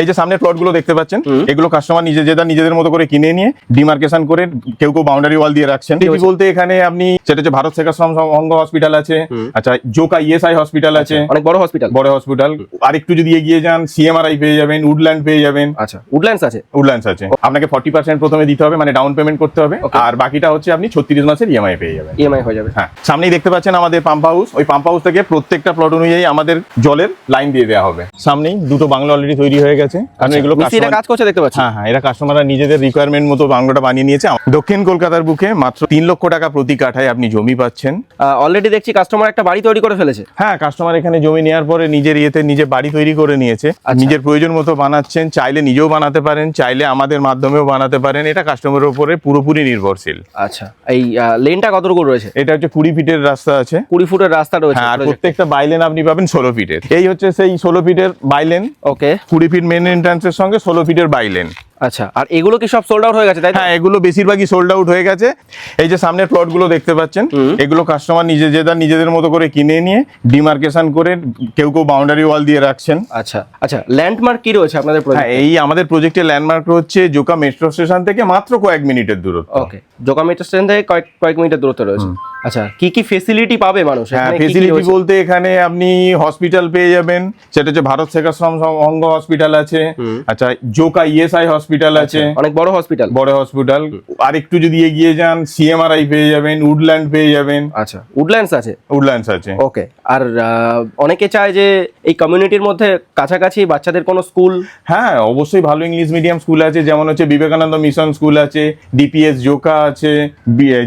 এই যে সামনের প্লটগুলো দেখতে পাচ্ছেন এগুলো কাস্টমার নিজে যেটা নিজেদের মতো করে কিনে নিয়ে ডিমার্কেশন করে কেউ কেউ বাউন্ডারি ওয়াল দিয়ে রাখছেন। বলতে এখানে আপনি সেটা হচ্ছে ভারত সেকাশ্রম অঙ্গ হসপিটাল আছে আচ্ছা জোকা ইএসআই হসপিটাল আছে অনেক বড় হসপিটাল বড় হসপিটাল আর একটু যদি এগিয়ে যান সিএমআরআই পেয়ে যাবেন উডল্যান্ড পেয়ে যাবেন। আচ্ছা উডল্যান্ডস আছে? উডল্যান্ডস আছে। আপনাকে ফর্টি পার্সেন্ট প্রথমে দিতে হবে মানে ডাউন পেমেন্ট করতে হবে। আর বাকিটা হচ্ছে আপনি ছত্রিশ মাসের ইএমআই পেয়ে যাবেন। ইএমআই হয়ে যাবে। হ্যাঁ সামনেই দেখতে পাচ্ছেন আমাদের পাম্প হাউস ওই পাম্প হাউস থেকে প্রত্যেকটা প্লট অনুযায়ী আমাদের জলের লাইন দিয়ে দেওয়া হবে। সামনেই দুটো বাংলা অলরেডি তৈরি হয়ে গেছে। কারণ এগুলো মিস্ত্রিরা কাজ করছে দেখতে পাচ্ছি। হ্যাঁ হ্যাঁ এরা কাস্টমাররা নিজেদের রিকোয়ারমেন্ট মতো বাংলোটা বানিয়ে নিয়েছে। দক্ষিণ কলকাতার বুকে মাত্র তিন লক্ষ টাকা প্রতি কাঠায় আপনি জমি পাচ্ছেন। অলরেডি দেখছি কাস্টমার একটা বাড়ি তৈরি করে ফেলেছে। হ্যাঁ কাস্টমার এখানে জমি নেওয়ার পরে নিজের ইয়েতে নিজে বাড়ি তৈরি করে নিয়েছে। আচ্ছা। নিজের প্রয়োজন মতো বানাচ্ছেন চাইলে নিজেও বানাতে পারেন চাইলে আমাদের মাধ্যমেও বানাতে পারেন। এটা কাস্টমারের উপরে পুরোপুরি নির্ভরশীল। আচ্ছা এই লেনটা কতটুকু রয়েছে? এটা হচ্ছে কুড়ি ফিটের রাস্তা আছে। কুড়ি ফুটের রাস্তা রয়েছে হ্যাঁ আর প্রত্যেকটা বাইলেন আপনি পাবেন ষোলো ফিটের। এই হচ্ছে সেই ষোলো ফিটের বাইলেন ওকে কুড়ি ফিট মেন এন্ট্রান্সের সঙ্গে ষোলো ফিটের বাইলেন আচ্ছা আর এগুলো কি সব সোল্ড আউট হয়ে গেছে তাই হ্যাঁ এগুলো বেশিরভাগই সোল্ড আউট হয়ে গেছে। এই যে সামনের প্লটগুলো দেখতে পাচ্ছেন এগুলো কাস্টমার নিজে যেটা নিজেদের মতো করে কিনে নিয়ে ডিমার্কেশন করে কেউ কেউ বাউন্ডারি ওয়াল দিয়ে রাখছেন। আচ্ছা আচ্ছা ল্যান্ডমার্ক কি রয়েছে আপনাদের হ্যাঁ এই আমাদের প্রজেক্টের ল্যান্ডমার্ক হচ্ছে জোকা মেট্রো স্টেশন থেকে মাত্র কয়েক মিনিটের দূরত্ব। ওকে জোকা মেট্রো স্টেশন থেকে কয়েক কয়েক মিনিটের দূরত্বে রয়েছে। আচ্ছা কি কি ফেসিলিটি পাবে মানুষ? হ্যাঁ ফেসিলিটি বলতে এখানে আপনি হসপিটাল পেয়ে যাবেন সেটা হচ্ছে ভারত সেকাশ্রম অঙ্গ হসপিটাল আছে। আচ্ছা জোকা ইএসআই হসপিটাল আছে। অনেক বড় হসপিটাল বড় হসপিটাল আর একটু যদি এগিয়ে যান সিএমআরআই পেয়ে যাবেন উডল্যান্ড পেয়ে যাবেন। আচ্ছা উডল্যান্ডস আছে? উডল্যান্ডস আছে। ওকে আর অনেকে চায় যে এই কমিউনিটির মধ্যে কাছাকাছি বাচ্চাদের কোনো স্কুল হ্যাঁ অবশ্যই ভালো ইংলিশ মিডিয়াম স্কুল আছে যেমন হচ্ছে বিবেকানন্দ মিশন স্কুল আছে ডিপিএস জোকা আছে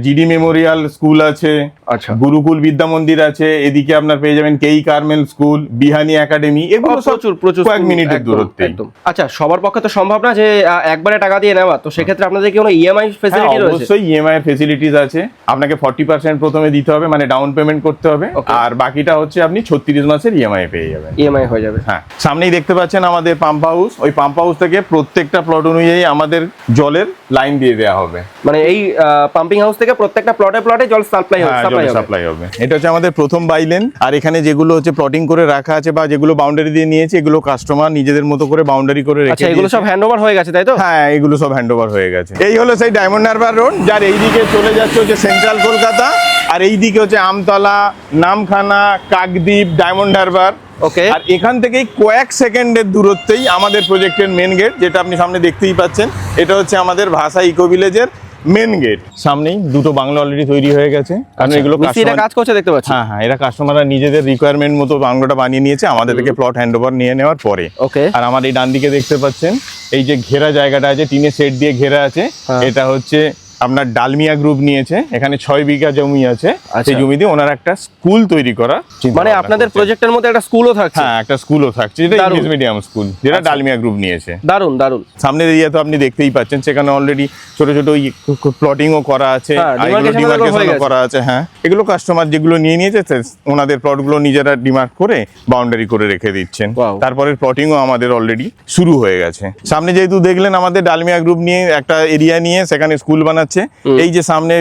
জিডি মেমোরিয়াল স্কুল আছে আচ্ছা। গুরুকুল বিদ্যা মন্দির আছে এদিকে আপনার পেয়ে যাবেন কেই কার্মেল স্কুল বিহানি একাডেমি এগুলো প্রচুর প্রচুর কয়েক মিনিটের দূরত্বে। একদম। আচ্ছা সবার পক্ষে তো সম্ভব না যে একবারে টাকা দিয়ে নেওয়া তো সেক্ষেত্রে আপনাদের কি কোনো ইএমআই ফেসিলিটি রয়েছে হ্যাঁ, অবশ্যই ইএমআই এর ফেসিলিটিস আছে। আপনাকে ফর্টি পার্সেন্ট প্রথমে দিতে হবে মানে ডাউন পেমেন্ট করতে হবে। আর বাকিটা হচ্ছে আপনি ছত্রিশ মাসের ইএমআই পেয়ে যাবেন। ইএমআই হয়ে যাবে। হ্যাঁ সামনেই দেখতে পাচ্ছেন আমাদের পাম্প হাউস ওই পাম্প হাউস থেকে প্রত্যেকটা প্লট অনুযায়ী আমাদের জলের লাইন দিয়ে দেওয়া হবে। মানে এই পাম্পিং হাউস থেকে প্রত্যেকটা প্লটে প্লটে জল সাপ্লাই হবে হ্যাঁ সাপ্লাই হবে। এটা হচ্ছে আমাদের প্রথম বাইলেন আর এখানে যেগুলো হচ্ছে প্লটিং করে রাখা আছে বা যেগুলো বাউন্ডারি দিয়ে নিয়েছে এগুলো কাস্টমার নিজেদের মতো করে বাউন্ডারি করে রেখে আচ্ছা এগুলো সব হ্যান্ড ওভার হয়ে গেছে তাই তো? হ্যাঁ এগুলো সব হ্যান্ড ওভার হয়ে গেছে। এই হলো সেই ডায়মন্ড হারবার রোড যার এইদিকে চলে যাচ্ছে হচ্ছে সেন্ট্রাল কলকাতা। আর এইদিকে হচ্ছে Amtala Namkhana Kakdwip Diamond Harbour okay আর এখান থেকেই কয়েক সেকেন্ডের দূরত্বেই আমাদের প্রজেক্টের মেন গেট যেটা আপনি সামনে দেখতেই পাচ্ছেন। এটা হচ্ছে আমাদের ভাষা ইকো ভিলেজের মেন গেট সামনেই দুটো বাংলো অলরেডি তৈরি হয়ে গেছে। কারণ এগুলো আচ্ছা, কাজ করছে দেখতে পাচ্ছি। হ্যাঁ হ্যাঁ এরা কাস্টমাররা নিজেদের রিকোয়ারমেন্ট মতো বাংলোটা বানিয়ে নিয়েছে আমাদের থেকে প্লট হ্যান্ড ওভার নিয়ে নেওয়ার পরে। ওকে আর আমার এই ডান দিকে দেখতে পাচ্ছেন এই যে ঘেরা জায়গাটা আছে টিনের সেট দিয়ে ঘেরা আছে হ্যাঁ। এটা হচ্ছে আপনার ডালমিয়া গ্রুপ নিয়েছে এখানে ছয় বিঘা জমি আছে। আচ্ছা। সেই জমিতে ওনার একটা স্কুল তৈরি করা মানে আপনাদের। প্রজেক্টের মধ্যে একটা স্কুলও থাকছে? হ্যাঁ একটা স্কুলও থাকছে যেটা ইংলিশ মিডিয়াম স্কুল যেটা আচ্ছা। ডালমিয়া গ্রুপ নিয়েছে। দারুণ দারুণ সামনের এরিয়া তো আপনি দেখতেই পাচ্ছেন সেখানে অলরেডি ছোট ছোট প্লটিংও করা আছে হ্যাঁ, করা আছে হ্যাঁ। এগুলো কাস্টমার যেগুলো নিয়ে নিয়েছে ওনাদের প্লটগুলো নিজেরা ডিমার্ক করে বাউন্ডারি করে রেখে দিচ্ছেন. তারপরে প্লটিংও আমাদের অলরেডি শুরু হয়ে গেছে। সামনে যেহেতু দেখলেন আমাদের ডালমিয়া গ্রুপ নিয়ে একটা এরিয়া নিয়ে সেখানে স্কুল বানাচ্ছে এই যে সামনে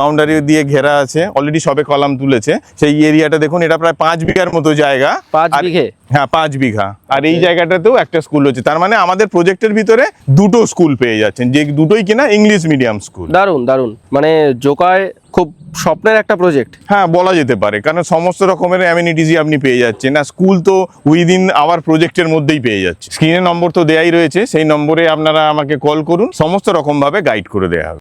বাউন্ডারি দিয়ে ঘেরা আছে অলরেডি সবে কলাম তুলেছে। সেই এরিয়াটা দেখুন এটা প্রায় পাঁচ বিঘার মতো জায়গা। পাঁচ বিঘে? হ্যাঁ পাঁচ বিঘা। আর এই জায়গাটাতেও একটা স্কুল হচ্ছে। তার মানে আমাদের প্রজেক্টের ভিতরে দুটো স্কুল পেয়ে যাচ্ছেন যে দুটোই কিনা ইংলিশ মিডিয়াম স্কুল দারুণ দারুণ মানে জোকায় খুব স্বপ্নের একটা প্রজেক্ট হ্যাঁ বলা যেতে পারে। কারণ সমস্ত রকমের অ্যামিনিটিসই আপনি পেয়ে যাচ্ছেন। না স্কুল তো উইদিন আওয়ার প্রজেক্টের মধ্যেই পেয়ে যাচ্ছে। স্ক্রিনে নম্বর তো দেয়াই রয়েছে। সেই নম্বরে আপনারা আমাকে কল করুন। সমস্ত রকমভাবে গাইড করে দেওয়া হবে।